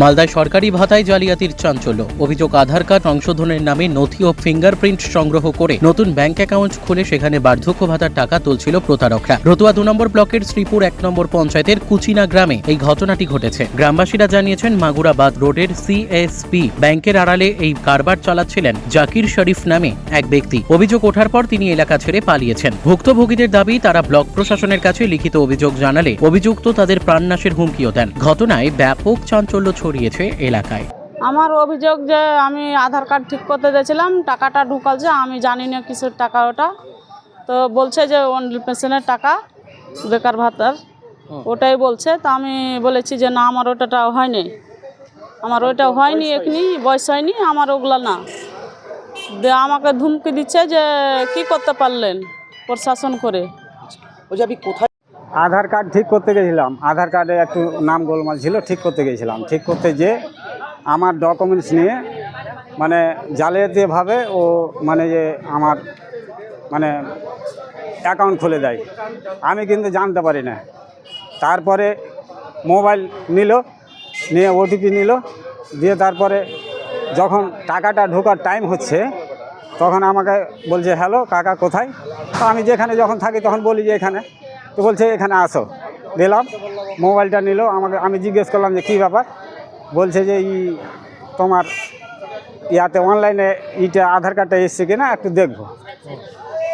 মালদায় সরকারি ভাতায় জালিয়াতির চাঞ্চল্য। অভিযোগ আধার কার্ড সংশোধনের নামে নথি ও ফিঙ্গারপ্রিন্ট সংগ্রহ করে নতুন ব্যাংক অ্যাকাউন্ট খুলে সেখানে বার্ধক্য ভাতার টাকা তুলছিল প্রতারকরা। রতুয়া দু নম্বর ব্লকের শ্রীপুর এক নম্বর পঞ্চায়েতের কুচিনা গ্রামে এই ঘটনাটি ঘটেছে। গ্রামবাসীরা জানিয়েছেন, মাগুরাবাদ রোডের সিএসপি ব্যাংকের আড়ালে এই কারবার চালাচ্ছিলেন জাকির শরীফ নামে এক ব্যক্তি। অভিযোগ ওঠার পর তিনি এলাকা ছেড়ে পালিয়েছেন। ভুক্তভোগীদের দাবি, তারা ব্লক প্রশাসনের কাছে লিখিত অভিযোগ জানালে অভিযুক্ত তাদের প্রাণনাশের হুমকিও দেন। ঘটনায় ব্যাপক চাঞ্চল্য ছড়িয়েছে এলাকায়। আমার অভিযোগ যে আমি আধার কার্ড ঠিক করতে দিয়েছিলাম টাকাটা ঢুকালছে আমি জানি না কিসের টাকা ওটা। তো বলছে যে ওয়ান পেনশনের টাকা বেকার ভাতার ওটাই বলছে। তা আমি বলেছি যে না আমার ওটাটা হয়নি। আমার ওইটা হয়নি এখনি বয়স হয়নি আমার ওগুলা না। আমাকে ধুমকি দিচ্ছে যে কি করতে পারলেন প্রশাসন করে। আধার কার্ড ঠিক করতে গেছিলাম। আধার কার্ডে একটু নাম গোলমাল ছিল, ঠিক করতে গেছিলাম। ঠিক করতে যে আমার ডকুমেন্টস নিয়ে মানে জালিয়াতিভাবে ও মানে যে আমার মানে অ্যাকাউন্ট খুলে দেয়। আমি কিন্তু জানতে পারি না। তারপরে মোবাইল নিল, নিয়ে ওটিপি নিল। দিয়ে তারপরে যখন টাকাটা ঢোকার টাইম হচ্ছে, তখন আমাকে বলছে হ্যালো কাকা কোথায়? তো আমি যেখানে যখন থাকি তখন বলি যে এখানে। তো বলছে, এখানে আসো। দিলাম, মোবাইলটা নিল, আমাকে, আমি জিজ্ঞেস করলাম যে, কী ব্যাপার? বলছে যে ই তোমার ইয়াতে অনলাইনে ইটা আধার কার্ডটা এসছে কিনা একটু দেখব।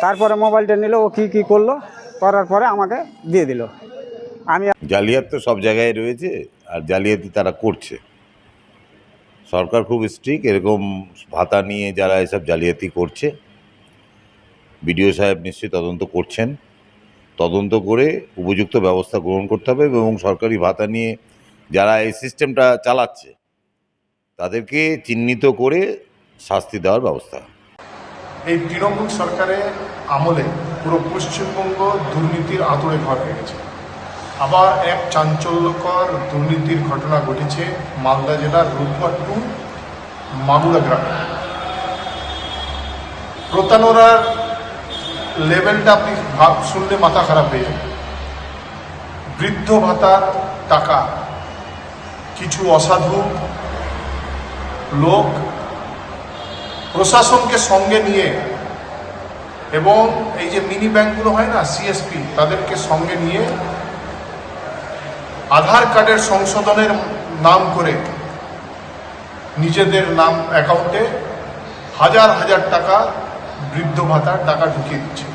তারপরে মোবাইলটা নিল, ও কী কী করল? করার পরে আমাকে দিয়ে দিল। আমি জালিয়াত তো সব জায়গায় রয়েছে, আর জালিয়াতি তারা করছে। সরকার খুব স্ট্রিক এরকম ভাতা নিয়ে যারা এসব জালিয়াতি করছে, বিডিও সাহেব নিশ্চয়ই তদন্ত করছেন। তদন্ত করে উপযুক্ত ব্যবস্থা গ্রহণ করতে হবে এবং সরকারি ভাতা নিয়ে যারা এই সিস্টেমটা চালাচ্ছে, তাদেরকে চিহ্নিত করে শাস্তি দেওয়ার ব্যবস্থা। এই তৃণমূল সরকারের আমলে পুরো পশ্চিমবঙ্গ দুর্নীতির আতরে ঘর গেছে। আবার এক চাঞ্চল্যকর দুর্নীতির ঘটনা ঘটেছে মালদা জেলার রূপগড় টু মাগুরা গ্রামে। প্রতারণার লেভেলটা আপনি ভাব শুনলে মাথা খারাপ হয়ে যাবে। বৃদ্ধ ভাতার টাকা, কিছু অসাধু লোক প্রশাসনকে সঙ্গে নিয়ে এবং এই যে মিনি ব্যাংকগুলো হয় না, সিএসপি, তাদেরকে সঙ্গে নিয়ে আধার কার্ডের সংশোধনের নাম করে নিজেদের নাম অ্যাকাউন্টে হাজার হাজার টাকা বৃদ্ধ ভাতার টাকা ঢুকিয়ে দিচ্ছে।